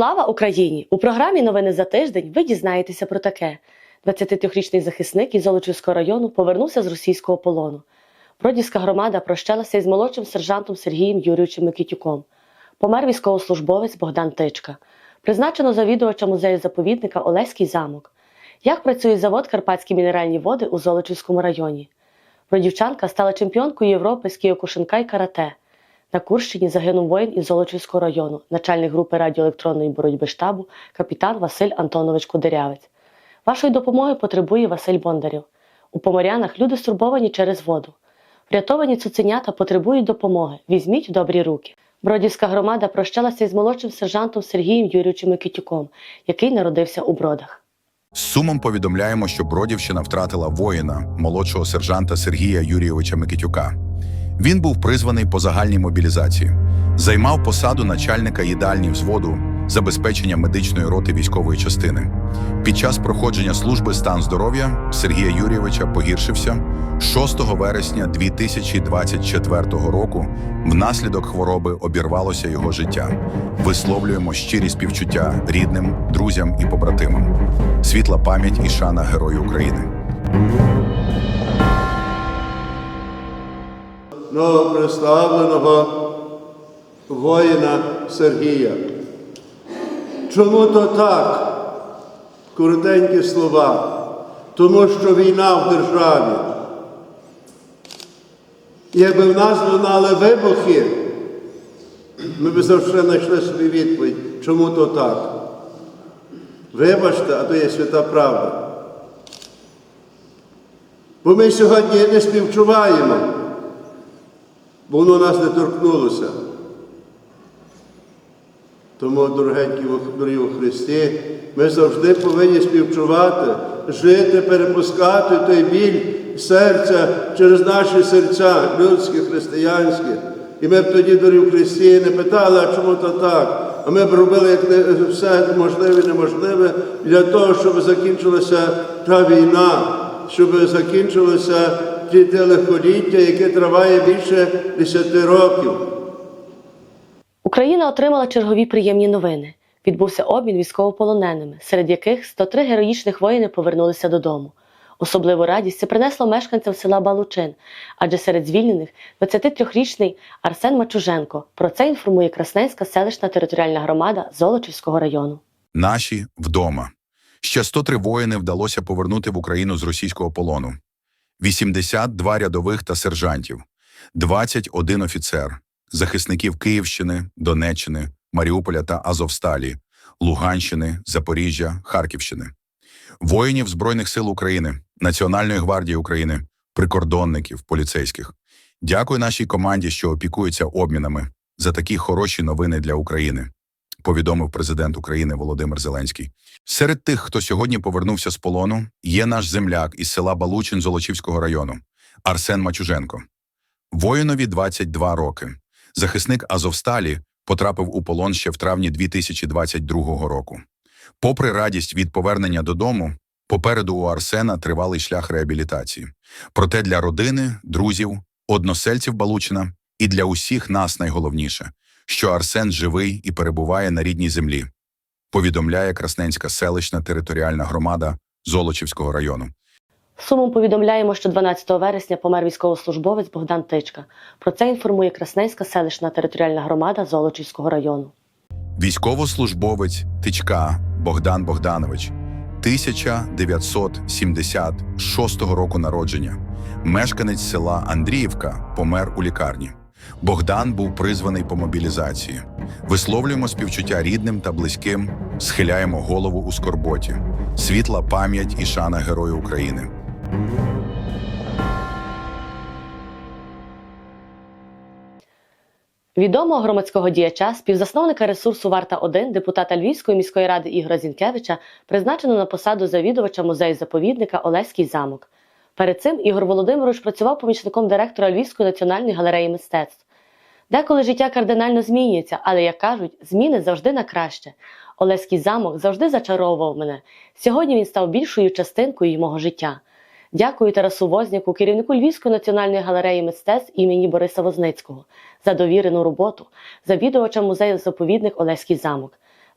Слава Україні! У програмі Новини за тиждень ви дізнаєтеся про таке: 23-річний захисник із Золочівського району повернувся з російського полону. Бродівська громада прощалася із молодшим сержантом Сергієм Юрійовичем Микитюком. Помер військовослужбовець Богдан Тичка. Призначено завідувача музею заповідника Олеський замок. Як працює завод Карпатські мінеральні води у Золочівському районі? Бродівчанка стала чемпіонкою Європи з кіокушинка й карате. На Курщині загинув воїн із Золочівського району, начальник групи радіоелектронної боротьби штабу, капітан Василь Антонович Кудрявець. Вашої допомоги потребує Василь Бондарів. У Поморянах люди стурбовані через воду. Врятовані цуценята потребують допомоги. Візьміть в добрі руки. Бродівська громада прощалася із молодшим сержантом Сергієм Юрійовичем Микитюком, який народився у Бродах. З сумом повідомляємо, що Бродівщина втратила воїна, молодшого сержанта Сергія Юрійовича Микитюка. Він був призваний по загальній мобілізації, займав посаду начальника їдальні взводу забезпечення медичної роти військової частини. Під час проходження служби стан здоров'я Сергія Юрійовича погіршився 6 вересня 2024 року. Внаслідок хвороби обірвалося його життя. Висловлюємо щирі співчуття рідним, друзям і побратимам. Світла пам'ять і шана Герою України. Новоприставленого воїна Сергія. Чому то так? Коротенькі слова. Тому що війна в державі. Якби в нас лунали вибухи, ми б завжди знайшли собі відповідь, чому то так. Вибачте, а то є свята правда. Бо ми сьогодні не співчуваємо воно нас не торкнулося. Тому, дорогенькі у Христі, ми завжди повинні співчувати, жити, перепускати той біль серця через наші серця, людські, християнські. І ми б тоді, дорогі у Христі, не питали, а чому то так. А ми б робили все можливе і неможливе для того, щоб закінчилася та війна, щоб закінчилося те лихоліття, яке триває більше 10 років. Україна отримала чергові приємні новини. Відбувся обмін військовополоненими, серед яких 103 героїчних воїни повернулися додому. Особливу радість це принесло мешканцям села Балучин, адже серед звільнених 23-річний Арсен Мачуженко. Про це інформує Красненська селищна територіальна громада Золочівського району. Наші вдома. Ще 103 воїни вдалося повернути в Україну з російського полону. 82 рядових та сержантів, 21 офіцер, захисників Київщини, Донеччини, Маріуполя та Азовсталі, Луганщини, Запоріжжя, Харківщини, воїнів Збройних сил України, Національної гвардії України, прикордонників, поліцейських. Дякую нашій команді, що опікується обмінами. За такі хороші новини для України повідомив президент України Володимир Зеленський. Серед тих, хто сьогодні повернувся з полону, є наш земляк із села Балучин Золочівського району Арсен Мачуженко. Воїнові 22 роки. Захисник Азовсталі потрапив у полон ще в травні 2022 року. Попри радість від повернення додому, попереду у Арсена тривалий шлях реабілітації. Проте для родини, друзів, односельців Балучина і для усіх нас найголовніше що Арсен живий і перебуває на рідній землі, повідомляє Красненська селищна територіальна громада Золочівського району. Сумом повідомляємо, що 12 вересня помер військовослужбовець Богдан Тичка. Про це інформує Красненська селищна територіальна громада Золочівського району. Військовослужбовець Тичка Богдан Богданович, 1976 року народження, мешканець села Андріївка, помер у лікарні. Богдан був призваний по мобілізації. Висловлюємо співчуття рідним та близьким, схиляємо голову у скорботі. Світла пам'ять і шана Герою України. Відомого громадського діяча, співзасновника ресурсу Варта 1 депутата Львівської міської ради Ігоря Зінкевича призначено на посаду завідувача музею заповідника Олеський замок. Перед цим Ігор Володимирович працював помічником директора Львівської національної галереї мистецтв. Деколи життя кардинально змінюється, але, як кажуть, зміни завжди на краще. Олеський замок завжди зачаровував мене. Сьогодні він став більшою частинкою мого життя. Дякую Тарасу Возняку, керівнику Львівської національної галереї мистецтв імені Бориса Возницького, за довірену роботу, завідувача музею заповідник Олеський замок,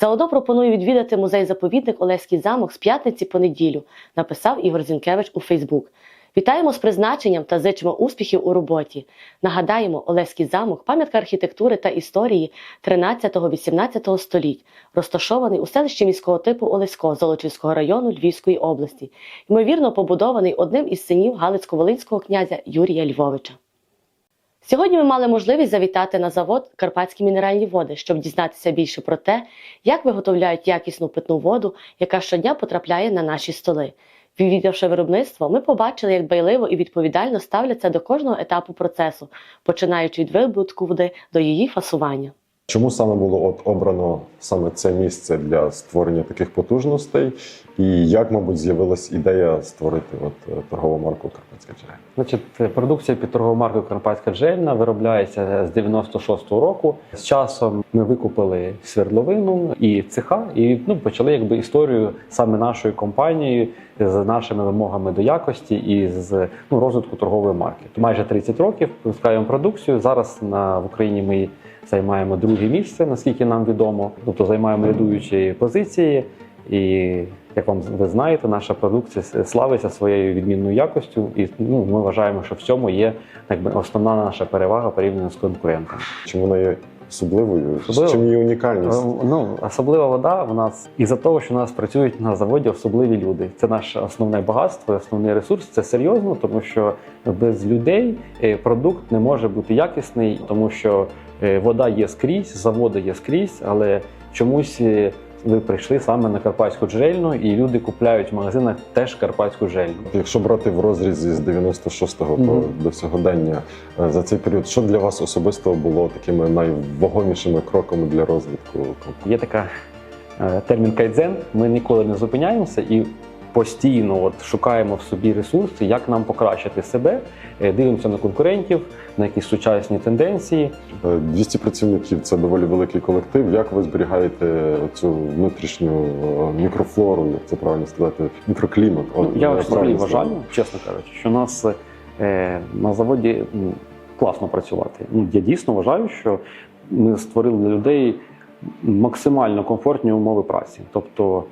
Заодно пропоную відвідати музей-заповідник Олеський замок з п'ятниці по неділю, написав Ігор Зінкевич у Фейсбук. Вітаємо з призначенням та зичимо успіхів у роботі. Нагадаємо, Олеський замок пам'ятка архітектури та історії 13-18 століть, розташований у селищі міського типу Олесько Золочівського району Львівської області, ймовірно побудований одним із синів Галицько-Волинського князя Юрія Львовича. Сьогодні ми мали можливість завітати на завод Карпатські мінеральні води, щоб дізнатися більше про те, як виготовляють якісну питну воду, яка щодня потрапляє на наші столи. Відвідавши виробництво, ми побачили, як байливо і відповідально ставляться до кожного етапу процесу, починаючи від вибутку води до її фасування. Чому саме було от обрано саме це місце для створення таких потужностей, і як, мабуть, з'явилась ідея створити от е, торгову марку Карпатська джерела? Значить, е, продукція під торговою маркою Карпатська джельна виробляється з 96-го року. З часом ми викупили свердловину і цеха, і ну почали якби історію саме нашої компанії з нашими вимогами до якості і з ну, розвитку торгової марки. Майже 30 років випускаємо продукцію. Зараз на в Україні ми займаємо друге місце, наскільки нам відомо, тобто займаємо лідуючі позиції. І як вам ви знаєте, наша продукція славиться своєю відмінною якостю, і ну, ми вважаємо, що в цьому є якби основна наша перевага порівняно з конкурентами. Чим вона є особливою? Особливо? Чим її унікальність? Е, Ну, особлива вода у нас із-за того, що у нас працюють на заводі особливі люди. Це наше основне багатство, основний ресурс. Це серйозно, тому що без людей е, продукт не може бути якісний, тому що вода є скрізь, заводи є скрізь, але чомусь. е, Ви прийшли саме на карпатську джерельну, і люди купляють в магазинах теж карпатську джерельну. Якщо брати в розрізі з 96-го по Мгм. до сьогодення е, за цей період, що для вас особисто було такими найвагомішими кроками для розвитку? Є така е, термін кайдзен. Ми ніколи не зупиняємося і постійно от шукаємо в собі ресурси, як нам покращити себе, Е, дивимося на конкурентів, на якісь сучасні тенденції. Е, 200 працівників це доволі великий колектив. Як ви зберігаєте цю внутрішню е, мікрофлору, як це правильно сказати, мікроклімат? Ну, я е, взагалі вважаю, чесно кажучи, що нас е, на заводі класно працювати. Ну, я дійсно вважаю, що ми створили для людей максимально комфортні умови праці. Тобто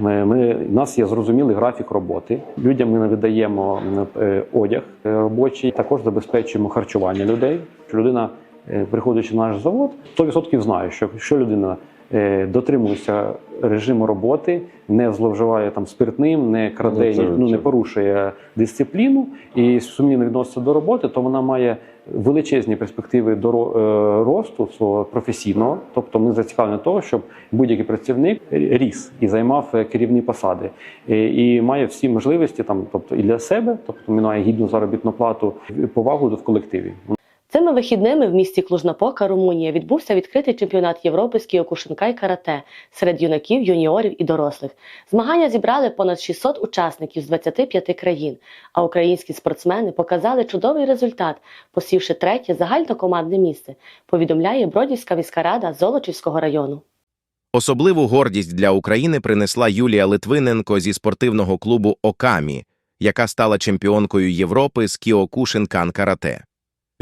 ми, ми, у нас є зрозумілий графік роботи. Людям ми видаємо е, одяг е, робочий, також забезпечуємо харчування людей. Людина, е, приходячи на наш завод, 100% знає, що якщо людина е, дотримується режиму роботи, не зловживає там спиртним, не краде, Ну, ну, не порушує дисципліну і сумлінно відноситься до роботи, то вона має величезні перспективи до е, росту свого професійного. Тобто ми зацікавлені того, щоб будь-який працівник ріс і займав е, керівні посади, Е, і має всі можливості там, тобто і для себе, тобто він має гідну заробітну плату, повагу в колективі. Цими вихідними в місті Клужнапока, Румунія, відбувся відкритий чемпіонат Європи з кіокушинкай карате серед юнаків, юніорів і дорослих. Змагання зібрали понад 600 учасників з 25 країн, а українські спортсмени показали чудовий результат, посівши третє загальнокомандне місце, повідомляє Бродівська міська рада Золочівського району. Особливу гордість для України принесла Юлія Литвиненко зі спортивного клубу «Окамі», яка стала чемпіонкою Європи з кіокушинкан карате.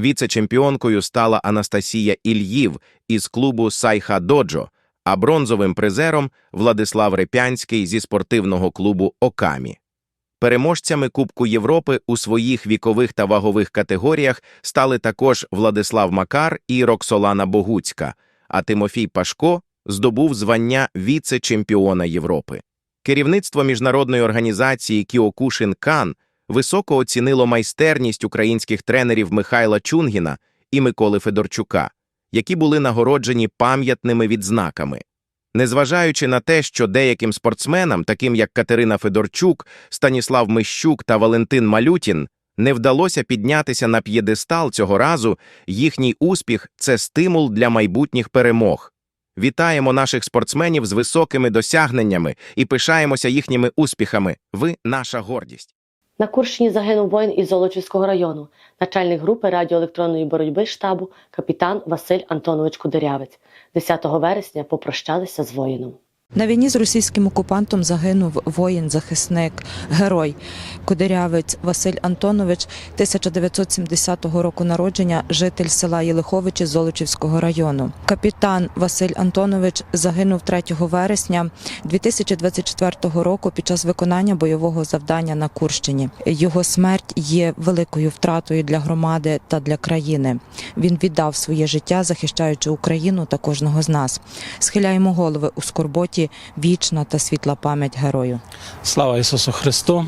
Віце-чемпіонкою стала Анастасія Ільїв із клубу Сайха Доджо, а бронзовим призером Владислав Репянський зі спортивного клубу «Окамі». Переможцями Кубку Європи у своїх вікових та вагових категоріях стали також Владислав Макар і Роксолана Богуцька, а Тимофій Пашко здобув звання віце-чемпіона Європи. Керівництво міжнародної організації Кіокушин Кан високо оцінило майстерність українських тренерів Михайла Чунгіна і Миколи Федорчука, які були нагороджені пам'ятними відзнаками. Незважаючи на те, що деяким спортсменам, таким як Катерина Федорчук, Станіслав Мищук та Валентин Малютін, не вдалося піднятися на п'єдестал цього разу, їхній успіх це стимул для майбутніх перемог. Вітаємо наших спортсменів з високими досягненнями і пишаємося їхніми успіхами. Ви наша гордість. На Курщині загинув воїн із Золочівського району, начальник групи радіоелектронної боротьби штабу капітан Василь Антонович Кудерявець. 10 вересня попрощалися з воїном. На війні з російським окупантом загинув воїн-захисник, герой, кудрявець Василь Антонович, 1970 року народження, житель села Єлиховичі Золочівського району. Капітан Василь Антонович загинув 3 вересня 2024 року під час виконання бойового завдання на Курщині. Його смерть є великою втратою для громади та для країни. Він віддав своє життя, захищаючи Україну та кожного з нас. Схиляємо голови у скорботі, вічна та світла пам'ять герою. Слава Ісусу Христу.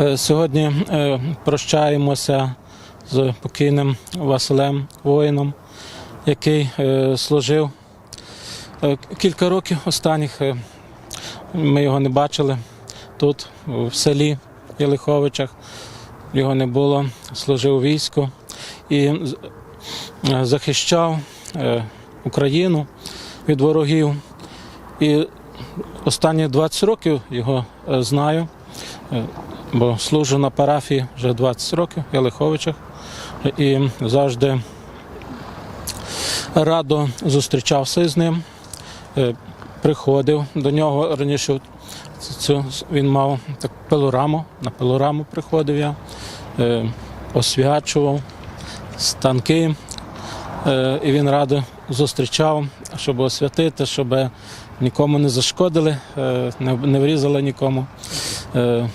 Е, Сьогодні е, прощаємося з покійним Василем воїном, який е, служив кілька років останніх. Ми його не бачили тут, в селі Єлиховичах. Його не було, служив у війську і захищав Україну від ворогів. І останні 20 років його е, знаю, е, бо служу на парафії вже 20 років в Єлиховичах і завжди радо зустрічався з ним. е, Приходив до нього раніше. Цю, він мав так пилораму, на пилораму приходив я, освячував станки, і він радо зустрічав, щоб освятити, щоб нікому не зашкодили, е, не, врізали нікому е,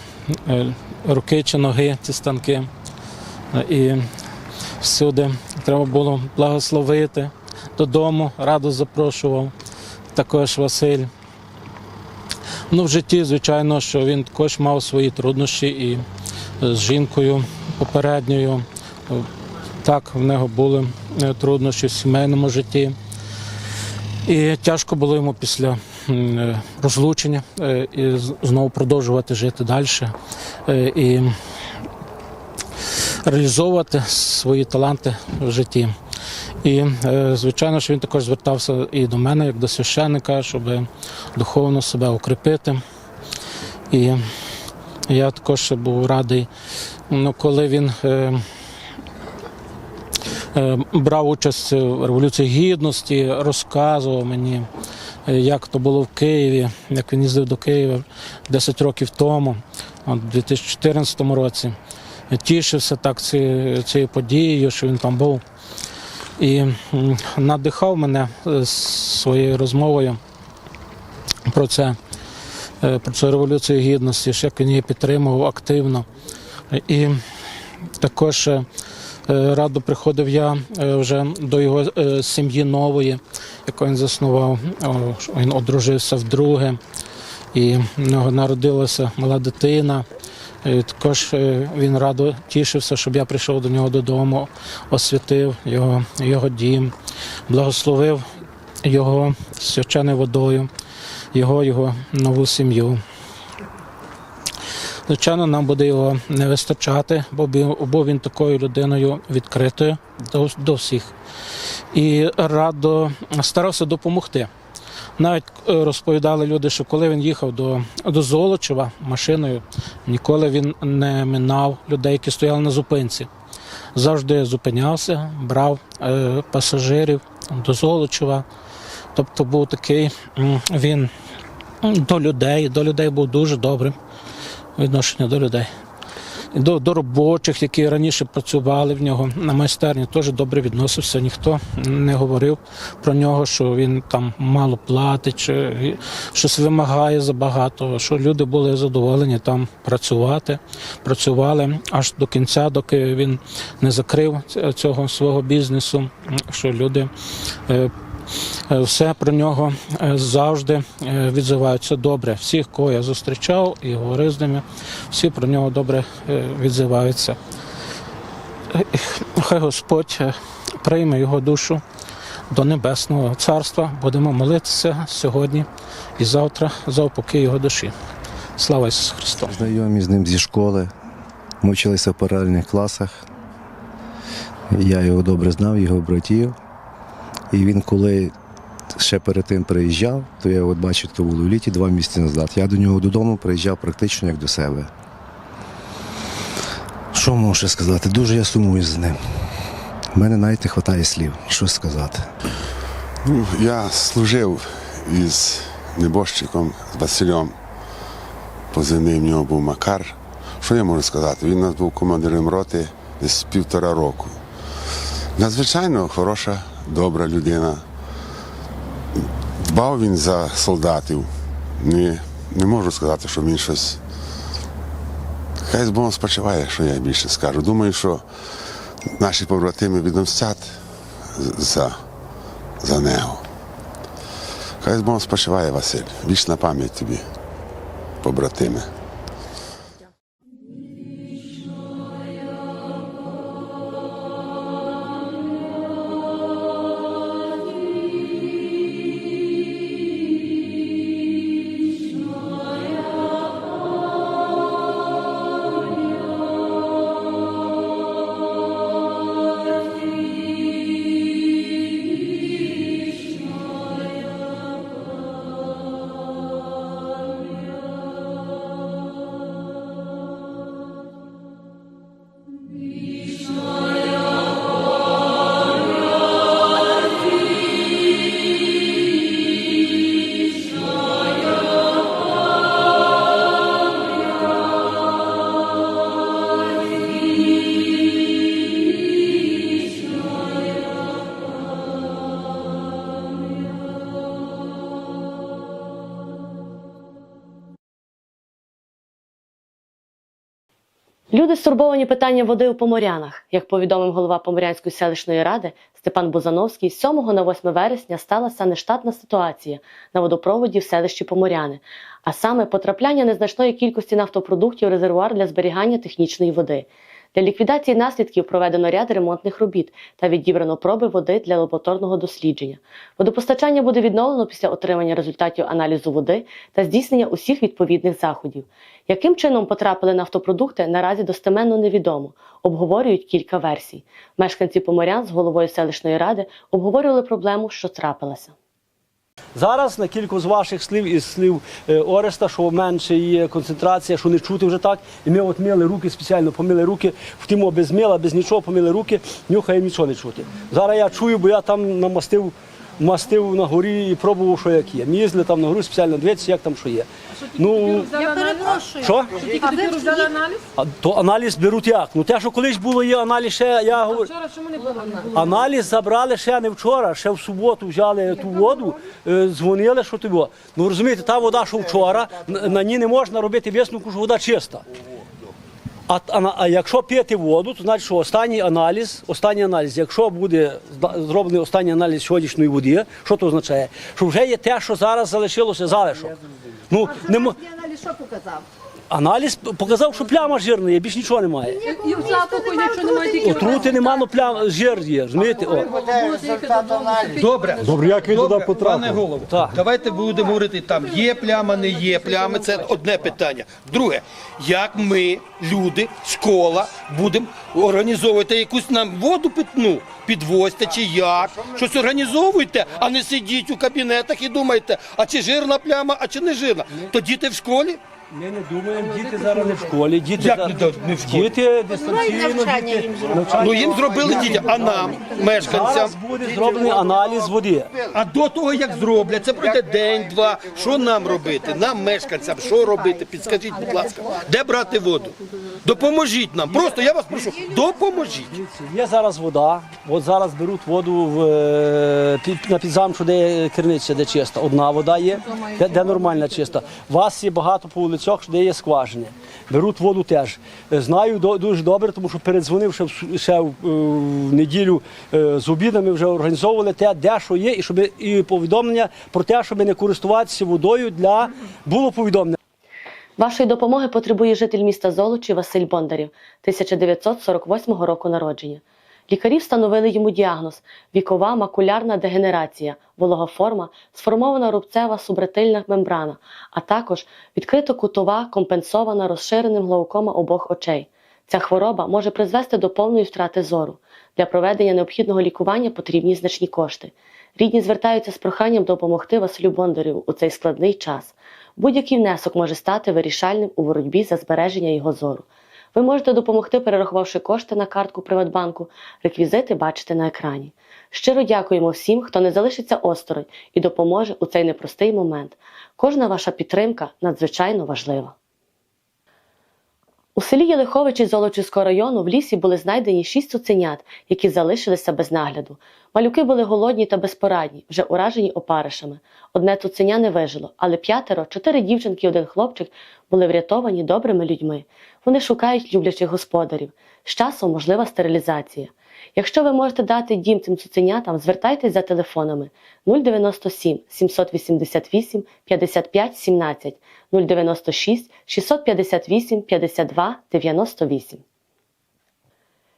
е, руки чи ноги ці станки. Е, І всюди треба було благословити. Додому радо запрошував також Василь. Ну, в житті, звичайно, що він також мав свої труднощі і з жінкою попередньою. Так, в нього були е, труднощі в сімейному житті. І тяжко було йому після е, розлучення е, і знову продовжувати жити далі і реалізовувати свої таланти в житті. І, звичайно, що він також звертався і до мене, як до священника, щоб духовно себе укріпити. І я також був радий, ну, коли він. Е, брав участь в Революції Гідності, розказував мені, е, як то було в Києві, як він їздив до Києва 10 років тому, у 2014 році. Тішився так ці- цією подією, що він там був. І надихав мене е, своєю розмовою про це, про цю революцію гідності, що як він її підтримував активно. І також е, радо приходив я е, вже до його е, сім'ї нової, яку він заснував. Він одружився вдруге, і в нього народилася мала дитина. Також він радо тішився, щоб я прийшов до нього додому, освятив його, його дім, благословив його свяченою водою, його, його нову сім'ю. Звичайно, нам буде його не вистачати, бо він такою людиною відкритою до, до всіх. І радо старався допомогти. Навіть е, розповідали люди, що коли він їхав до, до Золочева машиною, ніколи він не минав людей, які стояли на зупинці. Завжди зупинявся, брав е, пасажирів до Золочева. Тобто був такий він до людей, до людей був дуже добрим відношення до людей. До, до робочих, які раніше працювали в нього на майстерні, теж добре відносився. Ніхто не говорив про нього, що він там мало платить, чи щось вимагає забагато. Що люди були задоволені там працювати, працювали аж до кінця, доки він не закрив цього свого бізнесу. Що люди е, все про нього е, завжди е, відзиваються добре. Всіх, кого я зустрічав і говорив з ними, всі про нього добре е, відзиваються. Е, Хай Господь е, прийме його душу до Небесного Царства. Будемо молитися сьогодні і завтра за упокій його душі. Слава Ісусу Христу! Знайомі з ним зі школи. Ми вчилися в паралельних класах. Я його добре знав, його братів. І він, коли ще перед тим приїжджав, то я от бачив, то було в літі два місяці назад. Я до нього додому приїжджав практично як до себе. Що можу сказати? Дуже я сумую за ним. У мене навіть не вистачає слів, що сказати. Ну, я служив із небожчиком, з Василем. Позивний в нього був Макар. Що я можу сказати? Він у нас був командиром роти десь півтора року. Надзвичайно хороша, добра людина. Дбав він за солдатів. Не, не можу сказати, що він щось. Хай з Богом спочиває, що я більше скажу. Думаю, що наші побратими відомстять за, за нього. Хай з Богом спочиває, Василь. Вічна пам'ять тобі, побратими. Люди стурбовані питанням води у Поморянах. Як повідомив голова Поморянської селищної ради Степан Бузановський, з 7 на 8 вересня сталася нештатна ситуація на водопроводі в селищі Поморяни, а саме потрапляння незначної кількості нафтопродуктів у резервуар для зберігання технічної води. Для ліквідації наслідків проведено ряд ремонтних робіт та відібрано проби води для лабораторного дослідження. Водопостачання буде відновлено після отримання результатів аналізу води та здійснення усіх відповідних заходів. Яким чином потрапили нафтопродукти, наразі достеменно невідомо. Обговорюють кілька версій. Мешканці Поморян з головою селищної ради обговорювали проблему, що трапилася. Зараз на кілька з ваших слів із слів е, Ореста, що менше є концентрація, що не чути вже так. І ми от мили руки, спеціально помили руки, втімо без мила, без нічого, помили руки, нюхаємо нічого не чути. Зараз я чую, бо я там намастив мастив на горі і пробував, що як є. Ми їздили там на гору спеціально дивитися, як там що є. Ну, Я перепрошую. що? А ви взяли аналіз? А, то аналіз беруть як? Ну те, що колись було є аналіз, ще я говорю. Вчора чому не було? Аналіз забрали ще не вчора, ще в суботу взяли ту воду, е, дзвонили, що тобі. Ну розумієте, та вода, що вчора, на, на ній не можна робити висновку, що вода чиста. А, а, а якщо п'яти воду, то значить, що останній аналіз, останній аналіз, якщо буде зроблений останній аналіз сьогоднішньої води, що це означає? Що вже є те, що зараз залишилося залишок. Ну, не аналіз що показав? Аналіз показав, що пляма жирна є, більш нічого немає. І в запаху нічого немає, тільки Отрути нема, ну плям, жир є, розумієте? О. Добре, Добре, як він туди потрапив? Пане голово, Так. давайте будемо говорити там є пляма, не є плями. Це одне питання. Друге, як ми, люди, школа, будемо організовувати якусь нам воду питну, підвозьте чи як? Щось організовуйте, а не сидіть у кабінетах і думайте, а чи жирна пляма, а чи не жирна. То діти в школі? Ми не думаємо, діти зараз не в школі. Діти Як зараз- не до- не в школі? Діти дистанційно. Діти, навчання. Ну їм зробили дітям, а нам, мешканцям. Зараз буде зроблений аналіз води. А до того, як зроблять, це пройде день-два. Що нам робити? Нам, мешканцям, що робити? Підскажіть, будь ласка, де брати воду? Допоможіть нам. Просто я вас прошу, допоможіть. Є зараз вода. От зараз беруть воду в, е, під- на підзамчу, де керниця, де чиста. Одна вода є, де, де нормальна чиста. Вас є багато по вулицях, де є скважини. Беруть воду теж. Е, Знаю дуже добре, тому що передзвонив ще в, ще в неділю е, з обідами вже організовували те, де що є, і щоб і повідомлення про те, щоб не користуватися водою для було повідомлення. Вашої допомоги потребує житель міста Золочі Василь Бондарів, 1948 року народження. Лікарі встановили йому діагноз вікова макулярна дегенерація, вологоформа, сформована рубцева субретильна мембрана, а також відкрито кутова компенсована розширеним глаукома обох очей. Ця хвороба може призвести до повної втрати зору. Для проведення необхідного лікування потрібні значні кошти. Рідні звертаються з проханням допомогти Василю Бондареву у цей складний час. Будь-який внесок може стати вирішальним у боротьбі за збереження його зору. Ви можете допомогти, перерахувавши кошти на картку Приватбанку. Реквізити бачите на екрані. Щиро дякуємо всім, хто не залишиться осторонь і допоможе у цей непростий момент. Кожна ваша підтримка надзвичайно важлива. У селі Єлиховичі Золочівського району в лісі були знайдені шість цуценят, які залишилися без нагляду. Малюки були голодні та безпорадні, вже уражені опаришами. Одне цуценя не вижило, але п'ятеро, чотири дівчинки і один хлопчик були врятовані добрими людьми. Вони шукають люблячих господарів. З часом можлива стерилізація. Якщо ви можете дати дім цим цуценятам, звертайтесь за телефонами 097 788 55 17 096 658 52 98.